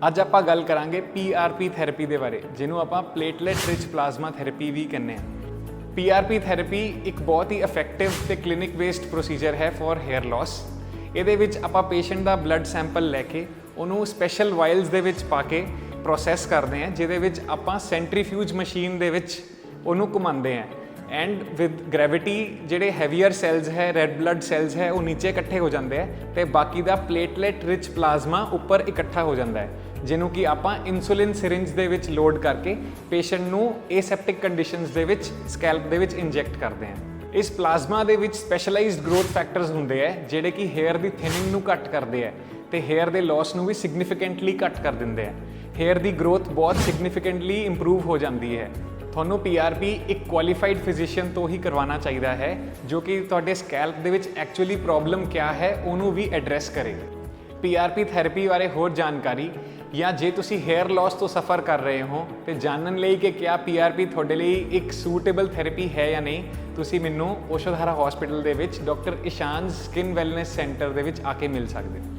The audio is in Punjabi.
ਅੱਜ ਆਪਾਂ ਗੱਲ ਕਰਾਂਗੇ PRP ਥੈਰੇਪੀ ਦੇ ਬਾਰੇ, ਜਿਹਨੂੰ ਆਪਾਂ ਪਲੇਟਲੈਟ ਰਿਚ ਪਲਾਜ਼ਮਾ ਥੈਰੇਪੀ ਵੀ ਕਹਿੰਦੇ ਆ PRP ਥੈਰੇਪੀ ਇੱਕ ਬਹੁਤ ਹੀ ਇਫੈਕਟਿਵ ਤੇ ਕਲੀਨਿਕ ਬੇਸਡ ਪ੍ਰੋਸੀਜਰ ਹੈ ਫॉर 헤ਅਰ ਲਾਸ ਇਹਦੇ ਵਿੱਚ ਆਪਾਂ ਪੇਸ਼ੈਂਟ ਦਾ ਬਲੱਡ ਸੈਂਪਲ ਲੈ ਕੇ ਉਹਨੂੰ ਸਪੈਸ਼ਲ ਵਾਇਲਸ ਦੇ ਵਿੱਚ ਪਾ ਕੇ ਪ੍ਰੋਸੈਸ ਕਰਦੇ ਹਾਂ, ਜਿਹਦੇ ਵਿੱਚ ਆਪਾਂ ਸੈਂਟਰੀਫਿਊਜ ਮਸ਼ੀਨ ਦੇ ਵਿੱਚ ਉਹਨੂੰ ਘੁਮਾਉਂਦੇ ਹਾਂ। ਐਂਡ ਵਿਦ ਗ੍ਰੈਵਿਟੀ ਜਿਹੜੇ ਹੈਵੀਅਰ ਸੈਲਸ ਹੈ ਰੈੱਡ ਬਲੱਡ ਸੈਲਸ ਹੈ, ਉਹ ਨੀਚੇ ਇਕੱਠੇ ਹੋ ਜਾਂਦੇ ਆ ਤੇ ਬਾਕੀ ਦਾ ਪਲੇਟਲੇਟ ਰਿਚ ਪਲਾਜ਼ਮਾ ਉੱਪਰ ਇਕੱਠਾ ਹੋ ਜਾਂਦਾ ਹੈ, ਜਿਹਨੂੰ ਕਿ ਆਪਾਂ ਇਨਸੂਲਿਨ ਸਿਰਿੰਜ ਦੇ ਵਿੱਚ ਲੋਡ ਕਰਕੇ ਪੇਸ਼ੈਂਟ ਨੂੰ ਐਸੈਪਟਿਕ ਕੰਡੀਸ਼ਨਸ ਦੇ ਵਿੱਚ ਸਕੈਲਪ ਦੇ ਵਿੱਚ ਇੰਜੈਕਟ ਕਰਦੇ ਹਾਂ। ਇਸ ਪਲਾਜ਼ਮਾ ਦੇ ਵਿੱਚ ਸਪੈਸ਼ਲਾਈਜ਼ਡ ਗਰੋਥ ਫੈਕਟਰਸ ਹੁੰਦੇ ਆ ਜਿਹੜੇ ਕਿ ਹੇਅਰ ਦੀ ਥਿਨਿੰਗ ਨੂੰ ਘੱਟ ਕਰਦੇ ਆ ਤੇ ਹੇਅਰ ਦੇ ਲਾਸ ਨੂੰ ਵੀ ਸਿਗਨੀਫੀਕੈਂਟਲੀ ਘੱਟ ਕਰ ਦਿੰਦੇ ਆ ਹੇਅਰ ਦੀ ਗਰੋਥ ਬਹੁਤ ਸਿਗਨੀਫੀਕੈਂਟਲੀ ਇੰਪਰੂਵ ਹੋ ਜਾਂਦੀ ਹੈ। ਤੁਹਾਨੂੰ PRP ਇੱਕ ਕੁਆਲੀਫਾਈਡ ਫਿਜ਼ੀਸ਼ੀਅਨ ਤੋਂ ਹੀ ਕਰਵਾਉਣਾ ਚਾਹੀਦਾ ਹੈ, ਜੋ ਕਿ ਤੁਹਾਡੇ ਸਕੈਲਪ ਦੇ ਵਿੱਚ ਐਕਚੁਅਲੀ ਪ੍ਰੋਬਲਮ ਕਿਆ ਹੈ, ਉਹਨੂੰ ਵੀ ਐਡਰੈਸ ਕਰੇ। PRP ਥੈਰੇਪੀ ਬਾਰੇ ਹੋਰ ਜਾਣਕਾਰੀ ਜਾਂ ਜੇ ਤੁਸੀਂ 헤ਅਰ ਲਾਸ ਤੋਂ ਸਫਰ ਕਰ ਰਹੇ ਹੋ, ਤੇ ਜਾਣਨ ਲਈ ਕਿ ਕਿਆ PRP ਤੁਹਾਡੇ ਲਈ ਇੱਕ ਸੂਟੇਬਲ ਥੈਰੇਪੀ ਹੈ ਜਾਂ ਨਹੀਂ, ਤੁਸੀਂ ਮੈਨੂੰ ਓਸ਼ੋਧਾਰਾ ਹਸਪੀਟਲ ਦੇ ਵਿੱਚ doctor Ishan skin wellness centre ਦੇ ਵਿੱਚ ਆ ਕੇ ਮਿਲ ਸਕਦੇ ਹੋ।